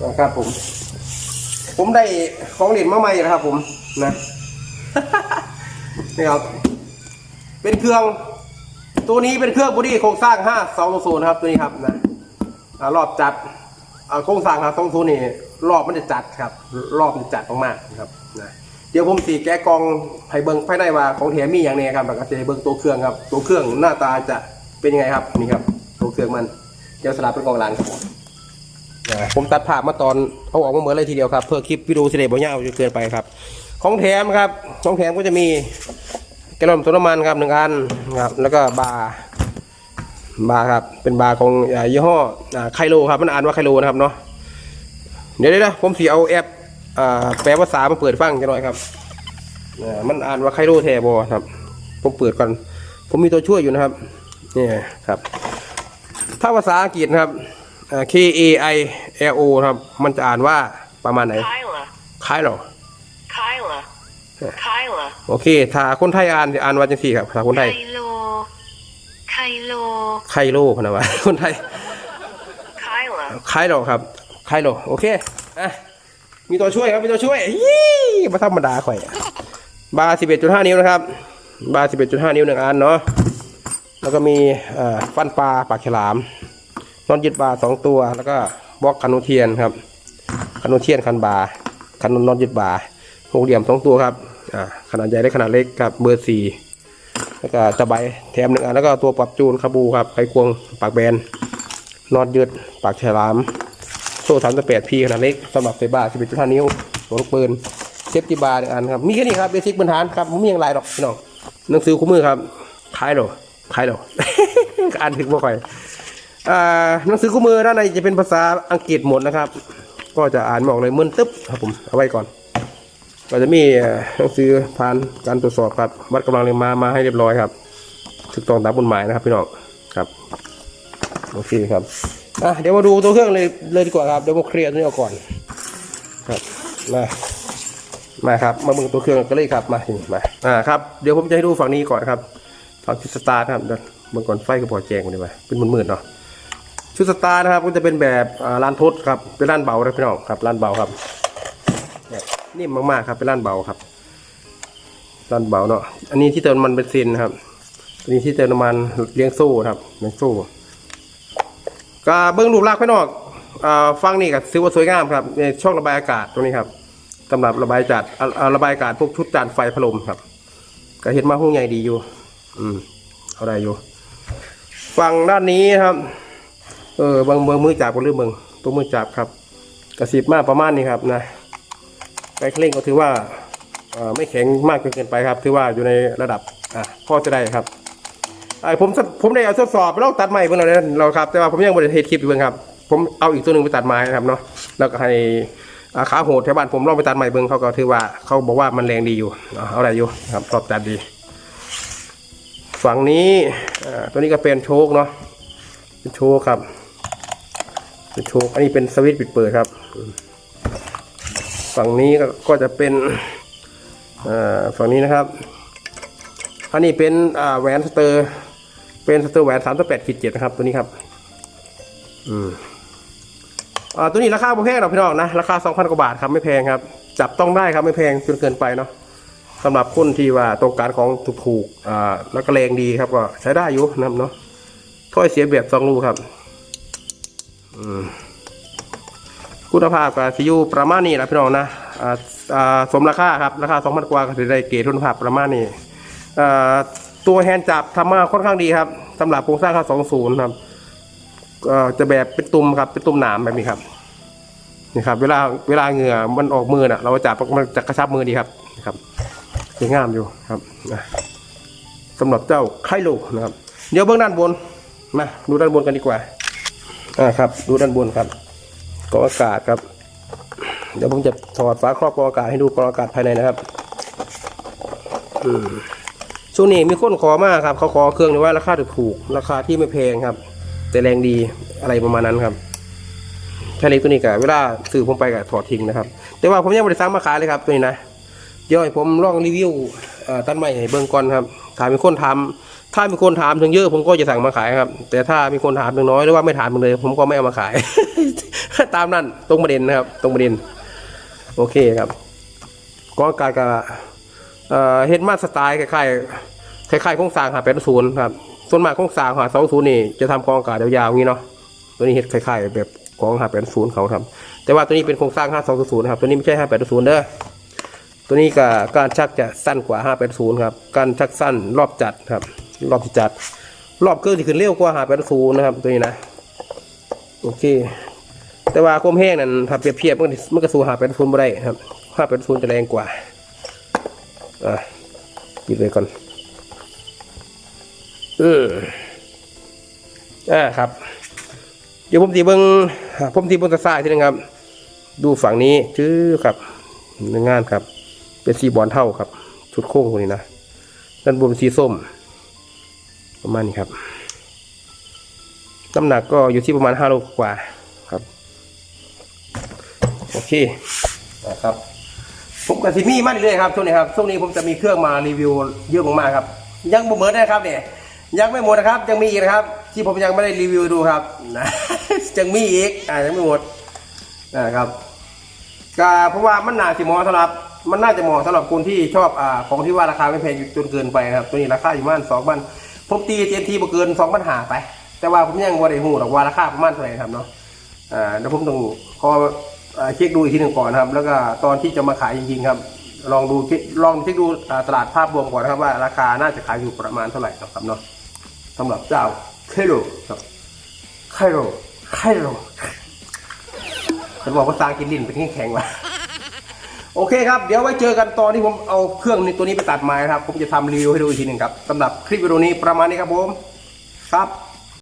นะครับผม ผมได้ของเล่นมาใหม่นะครับ ผมนะนี่ครับ เป็นเครื่อง ตัวนี้เป็นเครื่องบอดี้โครงสร้าง5 2 0นะครับ ตัวนี้ครับนะรอบจัดโครงสร้าง5 2 0นี่รอบมันจะจัดครับ รอบมันจะจัดมากๆนะครับนะเดี๋ยวผมสีแกะกองให้เบิ้งภายในว่าของแถมมีอย่างนี้ครับแล้วก็จะเบิ้งตัวเครื่องครับ ตัวเครื่องหน้าตาจะเป็นยังไงครับนี่ครับ ตัวเครื่องมันเดี๋ยวสลับเป็นกองหลังครับ ผมตัดภาพมาตอนเอาออกมาเหมือนเลยทีเดียวครับเพื่อคลิปวิดีโอเสด็จบ่ยาวจนเกินไปครับ ของแถมครับของแถมก็จะมีแกลลอนตัวน้ำมันครับหนึ่งอันครับแล้วก็บาร์บาร์ครับเป็นบาร์ของยี่ห้อไคโลครับมันอ่านว่าไคโลนะครับเนาะเดี๋ยวนะผมสีเอาแอปแปลภาษามาเปิดฟังจะหน่อยครับมันอ่านว่าไคโลแทบอครับผมเปิดก่อนผมมีตัวช่วยอยู่นะครับนี่ครับ ถ้าภาษาอังกฤษนะครับ K A I L O ครับ มันจะอ่านว่าประมาณไหน Kyla, คล้ายหรอ Kyla, Kyla, โอเค ถ้าคนไทยอ่านจะอ่านว่าจังสี่ครับถ้าคนไทย Kylo, Kylo, ไคโลพะนะวะ คนไทย Kyla, ไคโลครับไคโลโอเคอะมีตัวช่วยครับ มีตัวช่วยยี่มาธรรมดาข่อย บาร์สิบเอ็ดจุดห้านิ้วนะครับ บาร์สิบเอ็ดจุดห้านิ้วหนึ่งอันเนาะ แล้วก็มีเอ่อฟันปลาปากฉลามนอนยึดบาร์สองตัว แล้วก็ บล็อกคันูเทียนครับคันูเทียนคันบาคันนอนยึดบาหกเหลี่ยมสองตัวครับอ่าขนาดใหญ่และขนาดเล็กครับเบอร์สี่แล้วก็ตะไบแถมหนึ่งอันแล้วก็ตัวปรับจูนคาบูครับไขควงปากแบนนอดยืดปากฉลาม โซ่สามสิบแปดพีขนาดเล็กสำหรับใส่บาสิบเอ็ดจุดห้านิ้วหัวลูกปืนเซฟตี้บาร์หนึ่งอันครับมีแค่นี้ครับเบสิกพื้นฐานครับผมมีอย่างไรหรอกพี่น้องหนังสือคู่มือครับขายหรอขายหรออ่านถึงบ่ค่อย หนังสือคู่มือด้านในจะเป็นภาษาอังกฤษหมดนะครับ ก็จะอ่านไม่ออกเลยมึนตึ๊บครับผมเอาไว้ก่อน ก็จะมีหนังสือผ่านการตรวจสอบครับวัดกำลังแรงม้ามาให้เรียบร้อยครับถูกต้องตามกฎหมายนะครับพี่น้องครับโอเคครับอะเดี๋ยวมาดูตัวเครื่องเลยเลยดีกว่าครับเดี๋ยวมาเคลียร์ตัวนี้ออกก่อนครับมามาครับมาเบิ่งตัวเครื่องกันเลยครับมามาอ่าครับเดี๋ยวผมจะให้ดูฝั่งนี้ก่อนครับฝั่งชุดสตาร์ทครับเดี๋ยวเบิ่งก่อนไฟก็พอแจงกันดีกว่าเป็นมืดๆเนาะ ชุดสตาร์นะครับก็จะเป็นแบบอ่านทดครับเป็นลานเบานะพี่น้องครับลานเบาครับเนี่ยนิ่มมากๆครับเป็นลานเบาครับลานเบาเนาะอันนี้ที่เติมมันเบนซินครับอันนี้ที่เติมน้ำมันเลี้ยงโซ่ครับเลี้ยงโซ่ก็เบื้องรูปลักษณ์ภายนอกอ่าฟังนี่ก็ถือว่าสวยงามครับในช่องระบายอากาศตรงนี้ครับสำหรับระบายจัดระบายอากาศพวกชุดจานไฟพัดลมครับ ก็เห็นมาห้องใหญ่ดีอยู่ อืมเอาได้อยู่ ฝั่งด้านนี้ครับ เออบางเบางมือจับก็เรื่องเบางตัวมือจับครับ กระสิบมากประมาณนี้ครับนะไปเคร่งก็ถือว่าไม่แข็งมากจนเกินไปครับ ถือว่าอยู่ในระดับอะพอจะได้ครับไอ้ผมผมได้เอาทดสอบไปลองตัดไม้เบิ่งแล้วนะเราครับ แต่ว่าผมยังไม่ได้เทสคลิปอยู่เบิ่งครับ ผมเอาอีกตัวหนึ่งไปตัดไม้นะครับเนาะแล้วก็ให้ขาโหดแถวบ้านผมลองไปตัดไม้เบิ่งเขาก็ถือว่าเขาบอกว่ามันแรงดีอยู่เอาอาได้อยู่ครับตอบตัดดี ฝั่งนี้ตัวนี้ก็เป็นโชคเนาะเป็นโชคครับ โชคอันนี้เป็นสวิตช์ปิดเปิดครับ ฝั่งนี้ก็จะเป็นฝั่งนี้นะครับ อันนี้เป็นแหวนสเตอร์ เป็นสเตอร์แหวนสามสิบแปดขีดเจ็ดนะครับ ตัวนี้ครับ อืมอ่าตัวนี้ราคาไม่แพงหรอกพี่น้องนะ ราคาสองพันกว่าบาทครับไม่แพงครับ จับต้องได้ครับไม่แพงจนเกินไปเนาะสำหรับคนที่ว่าต้องการของถูกๆอ่าแล้วก็แรงดีครับก็ใช้ได้อยู่นะครับเนาะถ้อยเสียแบบสองรูครับ คุณภาพกับซียูประมาณนี้แหละพี่น้องนะสมราคาครับ ราคาสองพันกว่าก็จะได้เกรดคุณภาพประมาณนี้ตัวแฮนด์จับทำมาค่อนข้างดีครับสำหรับโครงสร้างค่าสองศูนย์ครับจะแบบเป็นตุ่มครับเป็นตุ่มหนามแบบนี้ครับนี่ครับ เวลาเวลาเหงื่อมันออกมือน่ะ เราจับมันจะกระชับมือดีครับนะครับสวยงามอยู่ครับสำหรับเจ้าไคโลนะครับ เดี๋ยวเบื้องด้านบนมาดูด้านบนกันดีกว่า อ่าครับ ดูด้านบนครับกรองอากาศครับ เดี๋ยวผมจะถอดฝาครอบกรองอากาศให้ดูกรองอากาศภายในนะครับช่วงนี้มีคนขอมากครับ เขาขอเครื่องนี้ว่าราคาถูกราคาที่ไม่แพงครับ แต่แรงดีอะไรประมาณนั้นครับแค่เล็กตัวนี้กับเวลาซื้อผมไปกับถอดทิ้งนะครับ แต่ว่าผมยังไม่ได้สั่งมาขายเลยครับตัวนี้นะเดี๋ยผมลองรีวิวตันใหม่ให้เบิ่งก่อนครับถ้ามีคนทำ ถ้ามีคนถามถึงเยอะ ผมก็จะสั่งมาขายครับ แต่ถ้ามีคนถามถึงน้อยหรือว่าไม่ถามถึงเลย ผมก็ไม่เอามาขาย ตามนั้นตรงประเด็นนะครับ ตรงประเด็น โอเคครับ ก็การกับเฮดมาสไตล์คล้ายๆคล้ายๆโครงสร้างหาแปดศูนย์ครับส่วนมากโครงสร้างหาสองศูนย์นี่จะทำกองอากาศยาวๆอย่างนี้เนาะตัวนี้เฮ็ดคล้ายๆแบบกองหาแปดศูนย์เขาทำแต่ว่าตัวนี้เป็นโครงสร้างห้าสองศูนย์ครับตัวนี้ไม่ใช่ห้าแปดศูนย์เด้อตัวนี้ก็การชักจะสั้นกว่า580ครับ การชักสั้นรอบจัดครับ รอบที่จัด รอบเกินที่ขึ้นเร็วกว่า580นะครับตัวนี้นะโอเค แต่ว่าความแห้งนั้นถ้าเปรียบเทียบมันก็มันก็สู้580ไม่ได้ครับ580จะแรงกว่าอะปิดเลยก่อนเอออ่าครับ เดี๋ยวผมตีเบิ้งผมตีบิ้งตะซ้ายทีนึงครับ ดูฝั่งนี้ชื่อครับงานครับ เป็นสีบอลเท่าครับ ชุดโค้งตรงนี้นะด้านบนเป็นสีส้ม ประมาณนี้ครับน้ำหนักก็อยู่ที่ประมาณห้าโลกว่าครับ โอเคนะครับผมกับซิมี่มาเรื่อยๆครับช่วงนี้ครับช่วงนี้ผมจะมีเครื่องมารีวิวเยอะมากๆครับ ยังบ่หมดนะครับเนี่ยยังไม่หมดนะครับ ยังมีอีกนะครับ ที่ผมยังไม่ได้รีวิวดูครับนะยังมีอีกอ่ายังไม่หมดนะครับก็เพราะว่ามันน่าสิเหมาะสำหรับ มันน่าจะเหมาะสำหรับคนที่ชอบอ่าของที่ว่าราคาไม่แพงจนเกินไปครับ ตัวนี้ราคาอยู่ประมาณสองพัน ผมตีเต็มทีบ่เกินสองพันหาไป แต่ว่าผมยังบ่ได้หูหรอกว่าราคาประมาณเท่าไหร่ครับเนาะอ่าเดี๋ยวผมต้องขอเช็คดูอีกทีหนึ่งก่อนนะครับ แล้วก็ตอนที่จะมาขายจริงๆครับ ลองดูเช็คลองเช็คดูตลาดภาพรวมก่อนนะครับว่าราคาน่าจะขายอยู่ประมาณเท่าไหร่ครับเนาะสำหรับเจ้าเคโรครับไคโรไคโรจะบอกว่าซางกินลิ้นเป็นแข็งๆว่ะ โอเคครับ เดี๋ยวไว้เจอกันตอนที่ผมเอาเครื่องตัวนี้ไปตัดไม้นะครับ ผมจะทำรีวิวให้ดูอีกทีหนึ่งครับสำหรับคลิปวิดีโอนี้ประมาณนี้ครับผม ครับ